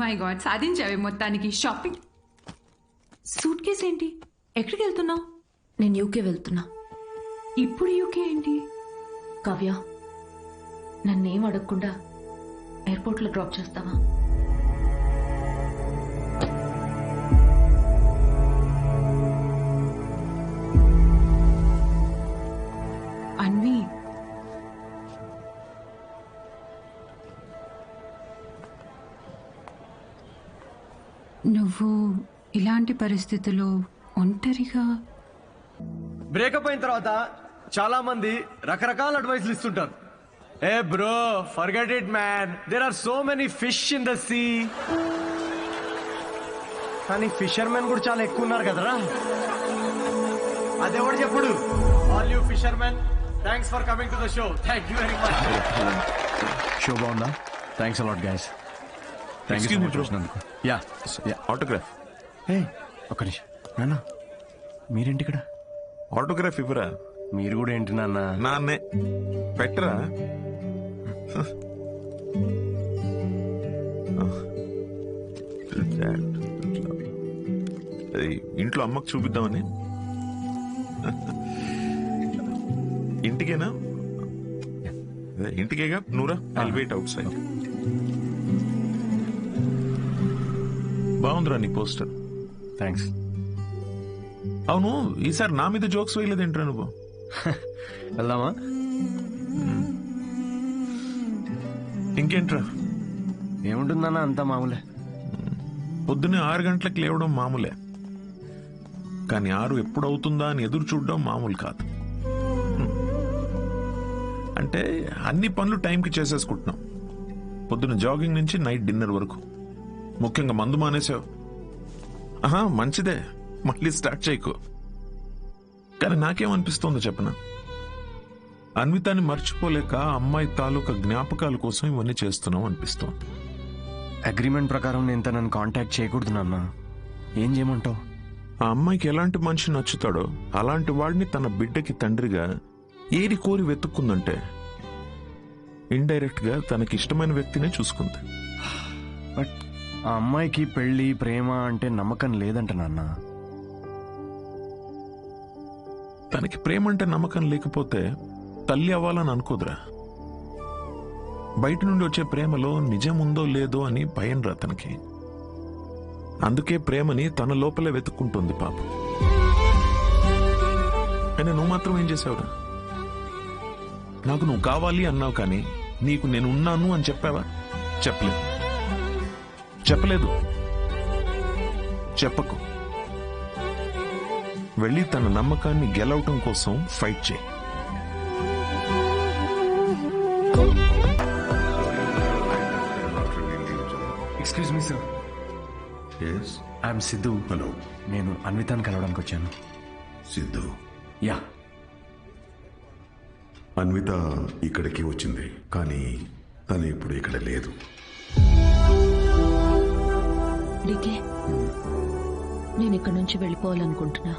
My God సాధించావే మొత్తానికి. Shopping suit case ఏంటి? ఎక్కడికి వెళ్తున్నావు? నేను యూకే వెళ్తున్నా. ఇప్పుడు యూకే ఏంటి? కావ్య నన్నేం అడగకుండా ఎయిర్పోర్ట్లో డ్రాప్ చేస్తావా? నువ్వు ఇలాంటి పరిస్థితుల్లో ఒంటరిగా? బ్రేకప్ అయిన తర్వాత చాలా మంది రకరకాల అడ్వైస్లు ఇస్తుంటారు. ఏ bro forget it man. There are so many fish in the sea కానీ ఫిషర్మెన్ కూడా చాలా ఎక్కువ ఉన్నారు కదరా. అదెవడు చెప్పుడు? All you fishermen thanks for coming to the show thank you very much show బాగుందా? Thanks a lot guys thank you. చూసినందుకు ఆటోగ్రాఫ్ ఏ ఒక్క నిమిషం. నాన్న మీరేంటి ఇక్కడ? ఆటోగ్రాఫ్ ఇవ్వరా? మీరు కూడా ఏంటి నాన్న? నాన్నే. పెట్టరా? అది ఇంట్లో అమ్మకు చూపిద్దామని. ఇంటికేనా? అదే, ఇంటికేగా? నూరా? ఐల్ వెయిట్ అవుట్ సైడ్ బాగుందిరా నీ పోస్టర్ థ్యాంక్స్ అవును ఈసారి నా మీద జోక్స్ వేయలేదేంట్రా నువ్వు? వెళ్దామా? ఇంకేంట్రా? ఏముంటుంది నాన్న అంతా మామూలే. పొద్దున్నే ఆరు గంటలకు లేవడం మామూలే. కానీ ఆరు ఎప్పుడు అవుతుందా అని ఎదురు చూడడం మామూలు కాదు. అంటే అన్ని పనులు టైంకి చేసేసుకుంటున్నాం. పొద్దున్న జాగింగ్ నుంచి నైట్ డిన్నర్ వరకు. ముఖ్యంగా మందు మానేసావు ఆహా మంచిదే. మళ్ళీ స్టార్ట్ చేయకు. కానీ నాకేమనిపిస్తోందో చెప్పనా? అన్వితాన్ని మర్చిపోలేక అమ్మాయి తాలూకా జ్ఞాపకాల కోసం ఇవన్నీ చేస్తున్నాం అనిపిస్తోంది. అగ్రిమెంట్ ప్రకారం నేను తనని కాంటాక్ట్ చేయకూడదు నాన్న. ఏం చేయమంటావు? ఆ అమ్మాయికి ఎలాంటి మనిషి నచ్చుతాడో అలాంటి వాడిని తన బిడ్డకి తండ్రిగా ఏరి కోరి వెతుక్కుందంటే ఇండైరెక్ట్గా తనకి ఇష్టమైన వ్యక్తినే చూసుకుంది. బట్ ఆ అమ్మాయికి పెళ్ళి ప్రేమ అంటే నమ్మకం లేదంట నాన్న. తనకి ప్రేమ అంటే నమ్మకం లేకపోతే తల్లి అవ్వాలని అనుకోదురా. బయట నుండి వచ్చే ప్రేమలో నిజం ఉందో లేదో అని భయం రా తనకి. అందుకే ప్రేమని తన లోపలే వెతుక్కుంటుంది పాపం. అయినా నువ్వు మాత్రం ఏం చేసావురా? నాకు నువ్వు కావాలి అన్నావు కానీ నీకు నేను ఉన్నాను అని చెప్పావా? చెప్పలేదు. చెప్పలేదు. చెప్పకు. వెళ్ళి తన నమ్మకాన్ని గెలవటం కోసం ఫైట్ చేయి. Excuse me sir yes I'm Siddhu hello నేను అన్వితాన్ని కలవడానికి వచ్చాను. సిద్ధు యా అన్విత ఇక్కడికి వచ్చింది కానీ తను ఇప్పుడు ఇక్కడ లేదు. డీకే నేను ఇక్కడి నుంచి వెళ్ళిపోవాలనుకుంటున్నా.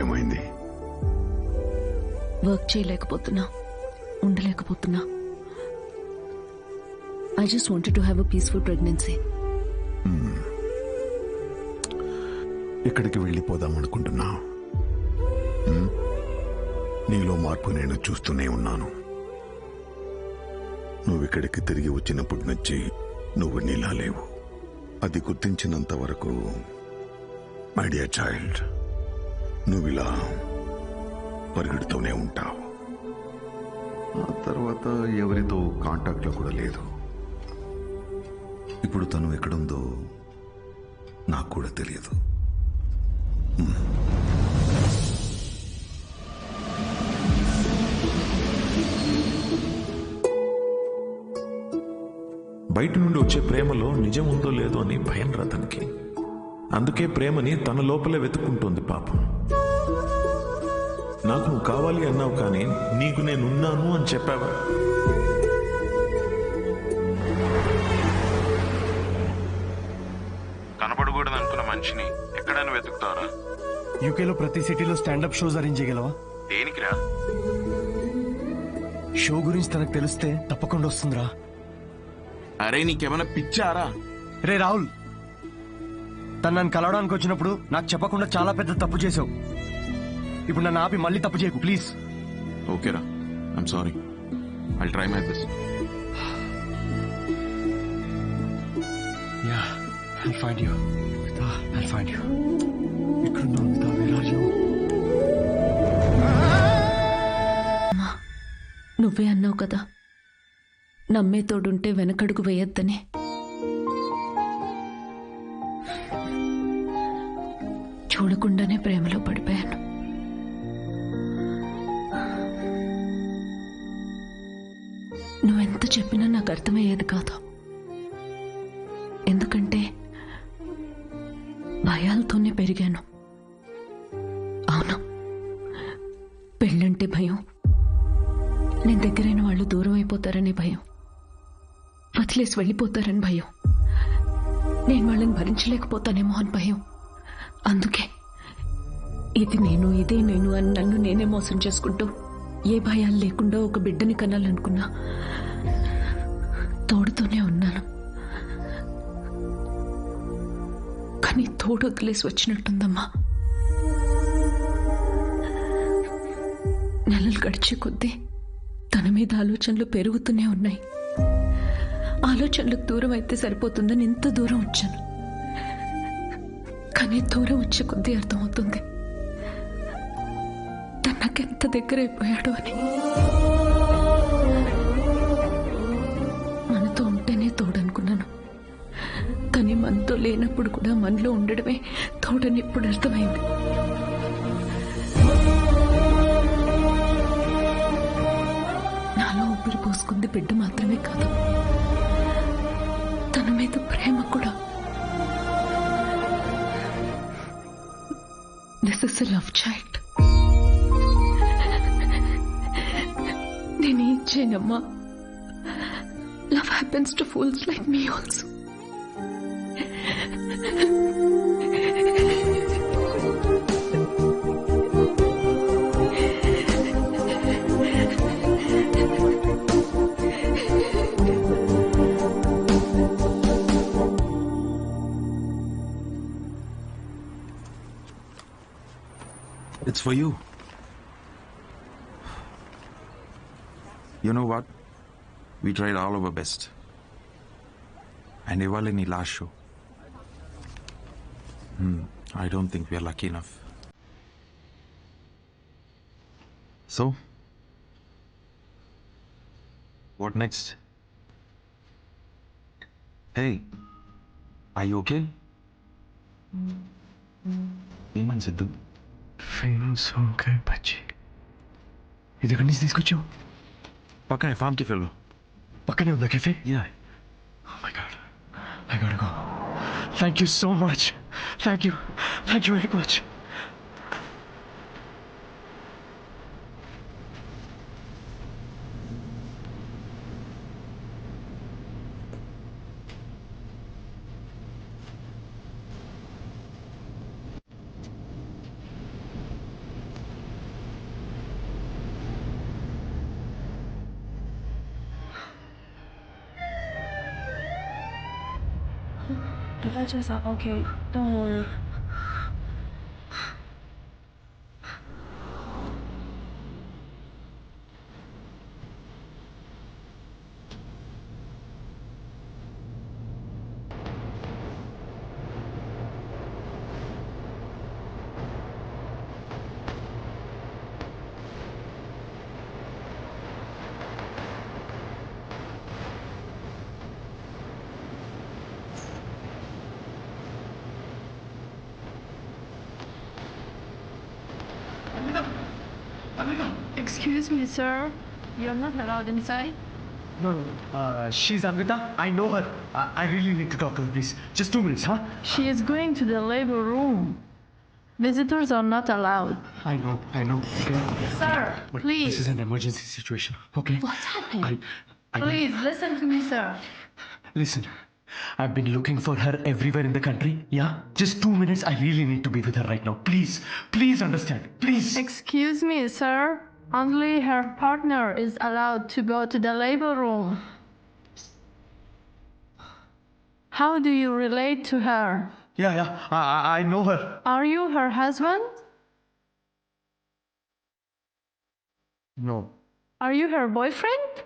ఏమైంది? వర్క్ చేయలేకపోతున్నా ఉండలేకపోతున్నా. I just wanted to have a peaceful pregnancy ఇక్కడికి వెళ్ళిపోదాం అనుకుంటున్నా. హ్మ్? నీలో మార్పు నేను చూస్తూనే ఉన్నాను. నువ్వు ఇక్కడికి తిరిగి వచ్చినప్పటి నుంచి నువ్వు నీలా లేవు. అది గుర్తించినంత వరకు మై డియర్ చైల్డ్ నువ్వు ఇలా పరిగెడుతూనే ఉంటావు. ఆ తర్వాత ఎవరితో కాంటాక్ట్లో కూడా లేదు. ఇప్పుడు తను ఎక్కడుందో నాకు కూడా తెలియదు. బయట నుండి వచ్చే ప్రేమలో నిజం ఉందో లేదో అని భయం రా తనకి. అందుకే ప్రేమని తన లోపలే వెతుక్కుంటోంది పాపం. నాకు నువ్వు కావాలి అన్నావు కానీ నీకు నేనున్నాను అని చెప్పావా? కనపడకూడదు అనుకున్న మనిషిని ఎక్కడైనా వెతుకుతారా యూకేలో ప్రతి సిటీలో స్టాండప్ షోస్ అరేంజ్ చేయగలవా? దేనికిరా? షో గురించి తనకు తెలిస్తే తప్పకుండా వస్తుందిరా. అరే నీకేమైనా పిచ్చారా? రే రాహుల్. తను నన్ను కలవడానికి వచ్చినప్పుడు నాకు చెప్పకుండా చాలా పెద్ద తప్పు చేసావు ఇప్పుడు నన్ను ఆపి మళ్ళీ తప్పు చేయకు ప్లీజ్. ఓకేరా I'm sorry I try my best yeah I'll find you I'll find you ఎక్కడున్నావు మిగతా వేర్ ఆర్ యూ నువ్వే అన్నావు కదా. నమ్మే తోడుంటే వెనకడుగు వేయొద్దని. చూడకుండానే ప్రేమలో పడిపోయాను. నువ్వెంత చెప్పినా నాకు అర్థమయ్యేది కాదు. ఎందుకంటే భయాలతోనే పెరిగాను. అవును. పెళ్ళంటే భయం. నేను దగ్గరైన వాళ్ళు దూరం అయిపోతారనే భయం. వదిలేసి వెళ్ళిపోతారని భయం. నేను వాళ్ళని భరించలేకపోతానేమో అని భయం. అందుకే ఇది నేను ఇదే నేను అని నన్ను నేనే మోసం చేసుకుంటూ ఏ భయాలు లేకుండా ఒక బిడ్డని కనాలనుకున్నా తోడుతోనే ఉన్నాను. కానీ తోడు వదిలేసి వచ్చినట్టుందమ్మా. నెలలు గడిచే కొద్దీ తన మీద ఆలోచనలు పెరుగుతూనే ఉన్నాయి. ఆలోచనలకు దూరం అయితే సరిపోతుందని ఇంత దూరం వచ్చాను. కానీ దూరం వచ్చే కొద్దీ అర్థమవుతుంది. తను నాకెంత దగ్గర అయిపోయాడు అని. మనతో ఉంటేనే తోడనుకున్నాను. కానీ మనతో లేనప్పుడు కూడా మనలో ఉండడమే తోడని ఇప్పుడు అర్థమైంది. నాలో ఊపిరి పోసుకుంది బిడ్డ మాత్రమే కాదు. తన మీద ప్రేమ కూడా. దిస్ ఇస్ లవ్ చైల్డ్ నేనేం చేయనమ్మా. Love happens to fools like me also for you. You know what? We tried all our best. And ఇవాళ నీ last show I don't think we're lucky enough so what next hey I okay ఏమని Siddhu famous okay పచ్చి ఇది ఎక్కడి నుంచి తీసుకొచ్చావు పక్కనే ఫామ్కి fellow పక్కనే ఉందా cafe ya Oh my god. I gotta go. Thank you so much. Thank you. Thank you very much. I just thought, okay, don't worry. Excuse me, sir. You're not allowed inside. No, no, no. Uh, she's Amrita. I know her. I, I really need to talk to her, please. Just two minutes, huh? She is going to the labor room. Visitors are not allowed. I know, I know. Okay. Sir, But please. This is an emergency situation, okay? What's happening? I, I Please listen to me, sir. Listen, I've been looking for her everywhere in the country. Yeah? Just two minutes. I really need to be with her right now. Please, please understand. Please. Excuse me, sir. Only her partner is allowed to go to the labor room. How do you relate to her? Yeah, yeah, I, I- I know her. Are you her husband? No. Are you her boyfriend?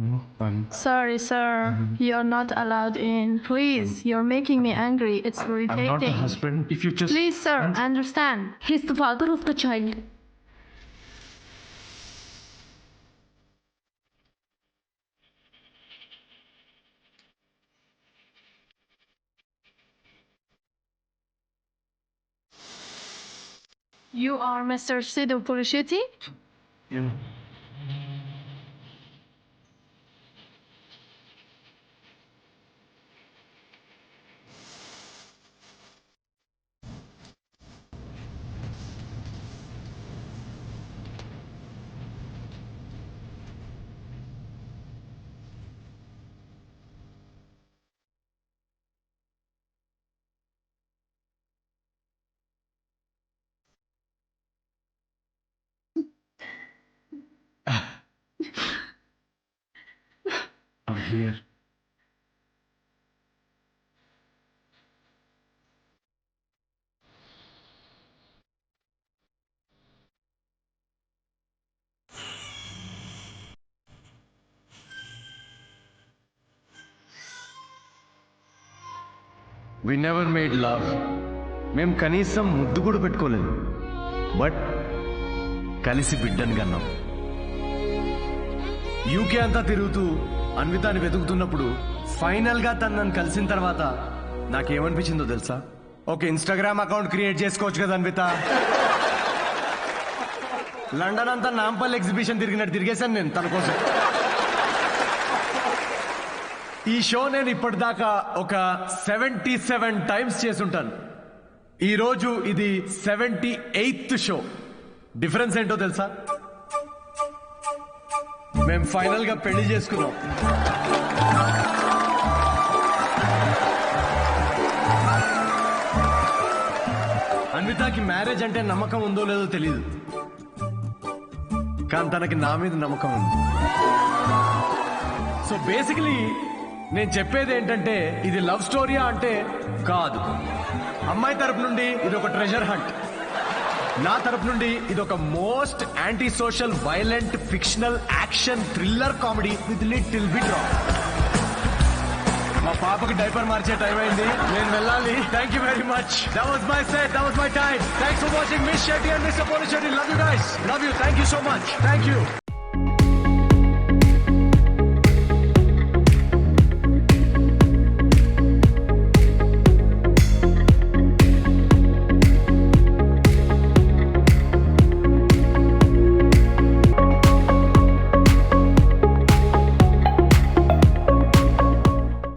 Mm-hmm. Sorry, sir. Mm-hmm. You're not allowed in. Please, you're making me angry. It's irritating. I'm irritating. not the husband. If you just. Please, sir, understand. He's the father of the child. You are Mr. Sidhu Purishiti? Yeah. I'm we never made love మేము కనీసం ముద్దు కూడా పెట్టుకోలేదు. But కలిసి బిడ్డను కన్నాం UK అంతా తిరుగుతూ అన్వితాన్ని వెతుకుతున్నప్పుడు ఫైనల్గా తను నన్ను కలిసిన తర్వాత నాకేమనిపించిందో తెలుసా? ఒక ఇన్స్టాగ్రామ్ అకౌంట్ క్రియేట్ చేసుకోవచ్చు కదా అన్విత? లండన్ అంతా నాంపల్ ఎగ్జిబిషన్ తిరిగినట్టు తిరిగేశాను నేను తన కోసం. ఈ షో నేను ఇప్పటిదాకా ఒక సెవెంటీ సెవెన్ టైమ్స్ చేసుంటాను. ఈరోజు ఇది సెవెంటీ ఎయిత్ షో. డిఫరెన్స్ ఏంటో తెలుసా? మేము ఫైనల్గా పెళ్ళి చేసుకున్నాం. అన్వితాకి మ్యారేజ్ అంటే నమ్మకం ఉందో లేదో తెలియదు కానీ తనకి నా మీద నమ్మకం ఉంది. సో బేసికలీ నేను చెప్పేది ఏంటంటే ఇది లవ్ స్టోరీయా అంటే కాదు. అమ్మాయి తరపు నుండి ఇది ఒక ట్రెజర్ హంట్ నా తరపు నుండి ఇది ఒక most anti social violent fictional action thriller comedy with little bit మా పాపకి డైపర్ మార్చే టైం అయింది. నేను వెళ్ళాలి. Thank you very much that was my set that was my time thanks for watching miss Shetty and miss Apollo Shetty love you guys love you thank you so much thank you